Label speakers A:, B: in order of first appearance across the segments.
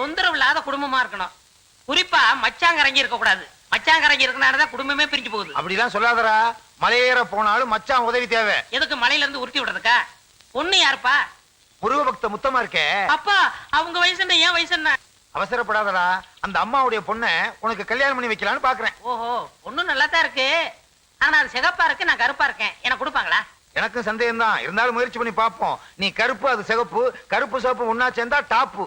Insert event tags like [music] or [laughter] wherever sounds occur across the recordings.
A: தொந்தரவு இல்லாத குடும்பமா இருக்கணும். குறிப்பா மச்சாங்கரங்கி இருக்க கூடாது. மச்சாங்கரங்கி இருக்கனாலதான் குடும்பமே பிரிஞ்சு போகுது.
B: அப்படிலாம் சொல்லாதடா. மலையேற போனாலும் மச்சான் உதவி தேவை.
A: எதுக்கு மலையில இருந்து உருட்டி விடுறதுக்கா? பொண்ணு யாருப்பா?
B: முருக பக்த முத்தமா இருக்கே.
A: அப்பா அவங்க வயசு என்ன ஏன் வயசு என்ன?
B: அவசரப்படாதடா. அந்த அம்மாவுடைய பொண்ணை உனக்கு கல்யாணம் பண்ணி வைக்கலாம்னு பாக்குறேன்.
A: ஓஹோ பொண்ணு நல்லா தான் இருக்கு. ஆனா அது சிகப்பா இருக்கு நான் கருப்பா இருக்கேன். எனக்கு கொடுப்பாங்களா?
B: எனக்கும் சந்தேகம் தான் இருந்தாலும் முயற்சி பண்ணி பார்ப்போம். நீ கருப்பு அது சிகப்பு. கருப்பு சிவப்பு ஒன்னா சேர்ந்தா டாப்பு.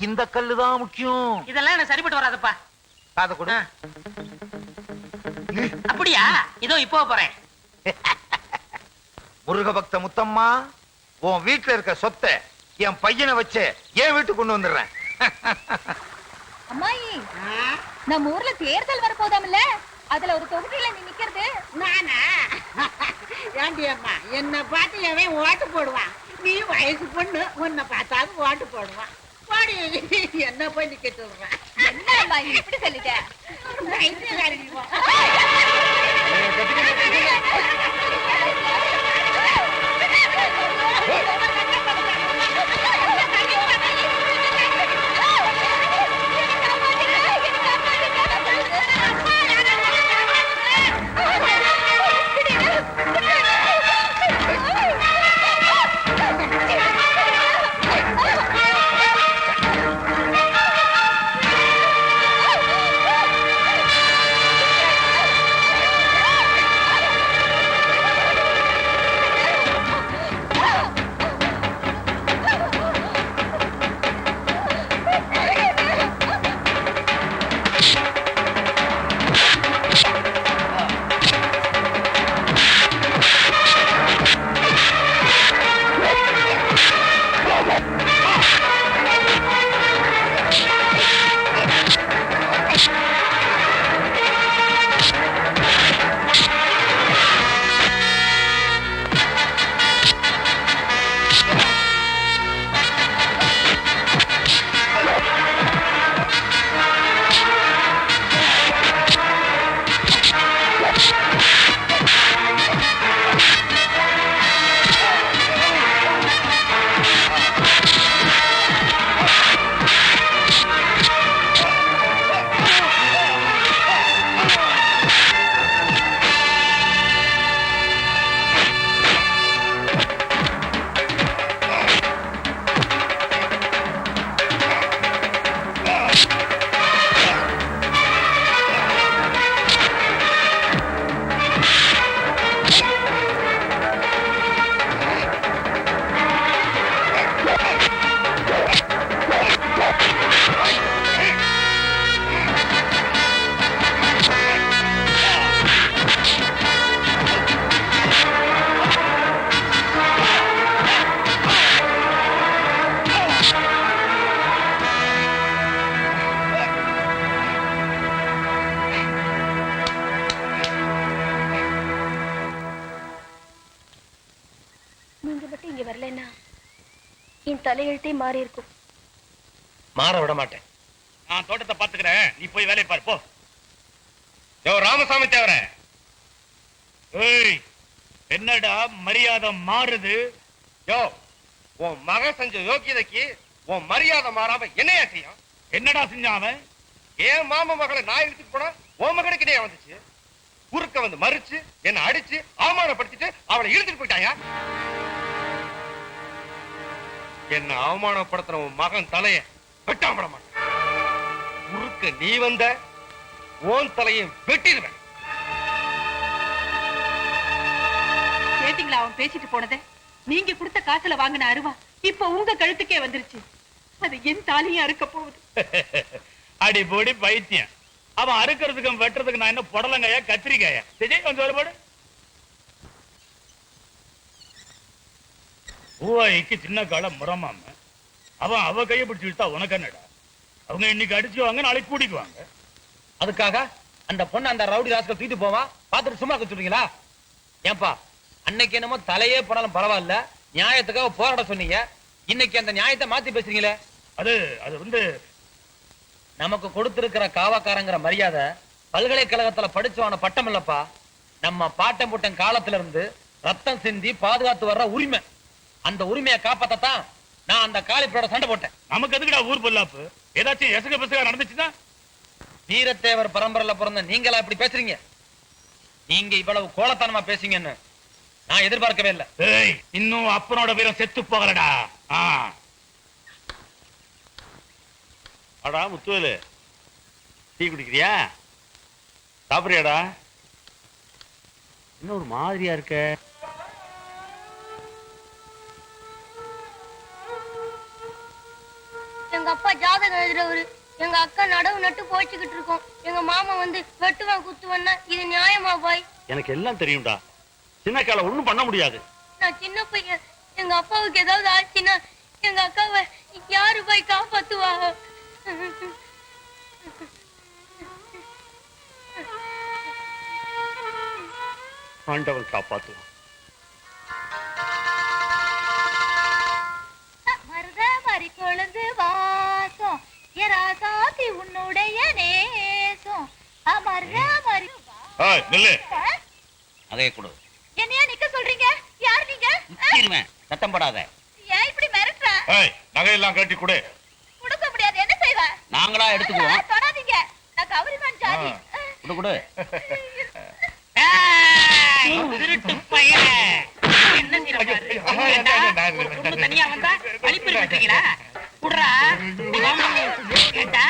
B: இந்த கல்லு தான் முக்கியம்.
A: இதெல்லாம் எனக்கு சரிப்பட்டு வராதுப்பா.
B: காதை கொடு.
A: அப்படியா? இதோ இப்போ போறேன். [laughs]
B: முருக பக்த முத்தம்மா உன் வீட்டுல இருக்க சொத்தை என் பையனை வச்சு என் வீட்டுக்கு கொண்டு வந்துடுறேன். [laughs]
C: அம்மாயி நம்ம ஊர்ல தேர்தல் வரப்போதாம்ல? அதுல ஒரு தொகுதியில நீ நிக்கிறது.
D: நானா? [laughs] ஏண்டி அம்மா என்ன பார்த்து எவன் ஓட்டு போடுவான்? நீ வயசு பொண்ணு உன்னை பார்த்தாலும் ஓட்டு போடுவான். போடி என்ன போய் நிக்க சொல்றான்
C: என்ன அம்மாயி இப்படி சொல்லிட்ட?
D: பைத்தியக்காரடி
C: நீங்க மட்டும் இங்க வரலன்னா என் தலையெழுத்தே மாறி இருக்கும்
E: மாற விட மாட்டேன். நான் தோட்டத்தை பாத்துக்கிறேன் நீ போய் வேலையை பாரு போ. யோ ராமசாமி தேவர. ஏய் என்னடா மரியாதை மாறுது? யோ உன் மகன் செஞ்ச யோக்கியதைக்கு உன் மரியாதை மாறாம என்னையா செய்யும்? என்னடா செஞ்சான் அவன்? என் மாம மகளை நான் இழுத்துட்டு போனா உன் மகனுக்கு இடையே வந்துச்சு? குறுக்க வந்து மறிச்சு என்ன அடிச்சு அவமானப்படுத்திட்டு அவளை இழுத்துட்டு போயிட்டாயா? என்ன அவமானப்படுத்துற உன் மகன் தலைய வெட்டாம விட மாட்டேன். இடத்துக்கு நீ வந்த ஓன் தலையை வெட்டிடுவேன்.
F: கேட்டீங்களா அவன் பேசிட்டு போனதை? நீங்க கொடுத்த காசுல வாங்கின அருவா இப்ப உங்க கழுத்துக்கே வந்துருச்சு. அது என் தாலியும் அறுக்க போகுது. [laughs]
E: அடிப்பொடி பைத்தியம். அவன் அறுக்கிறதுக்கும் வெட்டுறதுக்கு நான் என்ன புடலங்காயா கத்திரிக்காயா? சரி கொஞ்சம் ஒருபாடு பூவாய்க்கு சின்ன கால முறமாம. அவன் அவ கையை பிடிச்சு இழுத்தா உனக்கு என்னடா? அவங்க இன்னைக்கு அடிச்சுவாங்க நாளைக்கு கூட்டிக்குவாங்க
G: அதுக்காக அந்த பொண்ணு அந்த ரவுடி ராஸ்கல் தூக்கிட்டு போவா? பார்த்துட்டு சும்மா சொல்றீங்களா? ஏன்பா அன்னைக்கு என்னமோ தலையே போனாலும் பரவாயில்ல. நியாயத்துக்காக போராட சொன்னீங்க. இன்னைக்கு அந்த நியாயத்தை மாத்தி பேசுறீங்களே?
E: அது அது வந்து
G: நமக்கு கொடுத்திருக்கிற காவாக்காரங்கிற மரியாதை பல்கலைக்கழகத்துல படிச்சவன பட்டம் இல்லப்பா. நம்ம பாட்டம் புட்டம் காலத்துல இருந்து ரத்தம் சிந்தி பாதுகாத்து வர்ற உரிமை. அந்த உரிமையை காப்பாத்தத்தான் நான் அந்த காலிப்பரோட சண்டை போட்டேன்.
E: நமக்கு எதுக்குடா ஊர் பொல்லாப்பு? ஏதாச்சும் எசக பெசக நடந்துச்சுன்னா?
G: வீரத்தேவர் பரம்பரையில பிறந்த நீங்களா இப்படி பேசுறீங்க? நீங்க இவ்வளவு கோலத்தனமா பேசுங்கன்னு நான் எதிர்பார்க்கவே இல்லை.
E: இன்னும் அப்பனோட வீரம் செத்து போகலடா. அடா முத்துவேலு. டீ குடிக்கிறியா? சாப்பிடுறியாடா? என்ன ஒரு மாதிரியா இருக்க?
H: எங்க அக்கா நடவு நட்டு போய்ச்சிக்கிட்டு இருக்கோம். எங்க மாமா வந்து வெட்டுவான் குத்துவன்னா இது நியாயமா பாய்
E: எனக்கு எல்லாம் தெரியும்டா. சின்ன கால ஒண்ணும் பண்ண முடியாது.
H: நான் சின்ன பையன். எங்க அப்பாவுக்கு ஏதாவது ஆச்சுன்னா எங்க அக்காவை யாரு போய் காப்பாத்துவா?
E: ஆண்டவன் காப்பாத்துவான். நில்லு.
G: கொடு.
C: என்னையா நிக்க சொல்றீங்க? யார் நீங்க?
G: சத்தம் போடாத.
C: ஏன் இப்படி மிரட்டுற?
E: ஏய் நகையெல்லாம் கட்டி கொடு.
C: கொடுக்க முடியாது. என்ன செய்வ?
G: நாங்களா எடுத்துக்குவோம்.
C: தொடாதீங்க. நான் ஜாதி.
G: கொடு கொடு.
A: ஏய், திருட்டு பையன். என்ன தனியா வந்தா அழிப்பு இருக்கீங்களா குடுறா. கேட்டா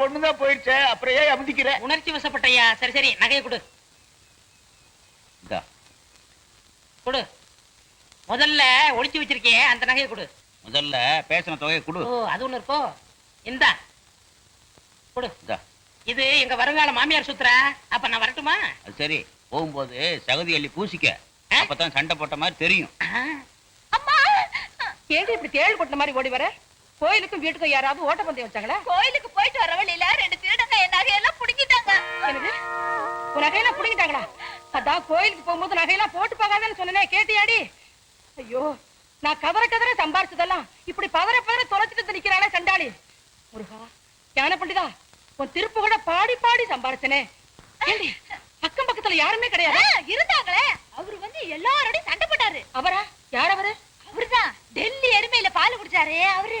B: பொண்ணுதான் போயிடுச்சே அப்புறம் ஏன் அமுதிக்கிற?
A: உணர்ச்சி வசப்பட்டயா? சரி சரி நகையை கொடு. கொடு. முதல்ல ஒளிச்சு வச்சிருக்கியே அந்த நகையை கொடு.
G: முதல்ல பேசின தொகையை கொடு.
A: ஓ அது ஒண்ணு இருக்கோ? இந்தா. கொடு. இது எங்க வருங்கால மாமியார் சுத்துற. அப்ப நான் வரட்டுமா?
G: அது சரி. போகும்போது சகதி அள்ளி பூசிக்க? அப்பதான் சண்டை போட்ட மாதிரி தெரியும்.
F: ஏடி இப்படி தேள் கொட்டின மாதிரி ஓடி வர? கோயிலுக்கும் வீட்டுக்கும் யாராவது ஓட்டப்பந்தயம் வச்சாங்களா?
C: கோயிலுக்கு போயிட்டு வர வழியில ரெண்டு திருடங்க என் நகையெல்லாம் புடுங்கிட்டாங்க.
F: என்னது? உன் நகையெல்லாம் புடுங்கிட்டாங்களா? அதான் கோயிலுக்கு போகும்போது நகையெல்லாம் போட்டு போகாதன்னு சொன்னனே கேட்டியாடி? ஐயோ நான் கதற கதற சம்பாரிச்சதெல்லாம் இப்படி பதற பதற தொலைச்சிட்டு நிக்கிறானே சண்டாளி. முருகா ஞான பண்டிதா உன் திருப்பு கூட பாடி பாடி சம்பாரிச்சனே. அக்கம் பக்கத்துல யாருமே கிடையாது?
C: இருந்தாங்களே. அவரு வந்து எல்லாரோடையும் சண்டை போட்டாரு.
F: அவரா? யார் அவரு?
C: அவருதான். டெல்லி எருமையில பால் குடிச்சாரு அவரு.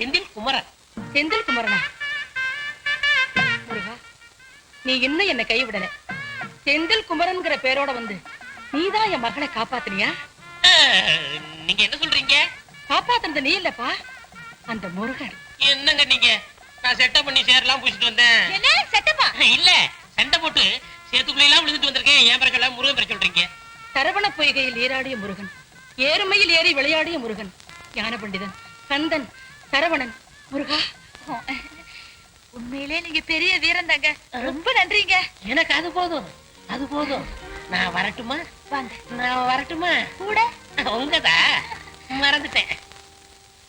A: செந்தில் குமரன்.
F: செந்தில் குமரனா? நீ இன்னும் என்ன கைவிடல. செந்தில் குமரன்ங்கிற பேரோட வந்து நீதான் என் மகனை காப்பாத்துனியா?
A: நீங்க என்ன சொல்றீங்க?
F: காப்பாத்துனது நீ இல்லப்பா அந்த முருகன்.
A: என்னங்க நீங்க? நான் செட்டப் பண்ணி சேரலாம் பூசிட்டு வந்தேன்.
C: என்ன? செட்டப்பா
A: இல்ல சண்டை போட்டு சேத்துக்குள்ள எல்லாம் விழுந்துட்டு வந்திருக்கேன். ஏன் பிறகு முருகன் பேர சொல்றீங்க.
F: சரவண பொய்கையில் ஏறாடிய முருகன் ஏறுமையில் ஏறி விளையாடிய முருகன் ஞான பண்டிதன் கந்தன் சரவணன். முருகா
C: உண்மையிலே நீங்க பெரிய வீரன் தாங்க. ரொம்ப நன்றிங்க.
A: எனக்கு அது போதும் அது போதும். நான் வரட்டுமா?
C: வாங்க.
A: நான் வரட்டுமா?
C: கூட?
A: உங்கதா? மறந்துட்டேன்.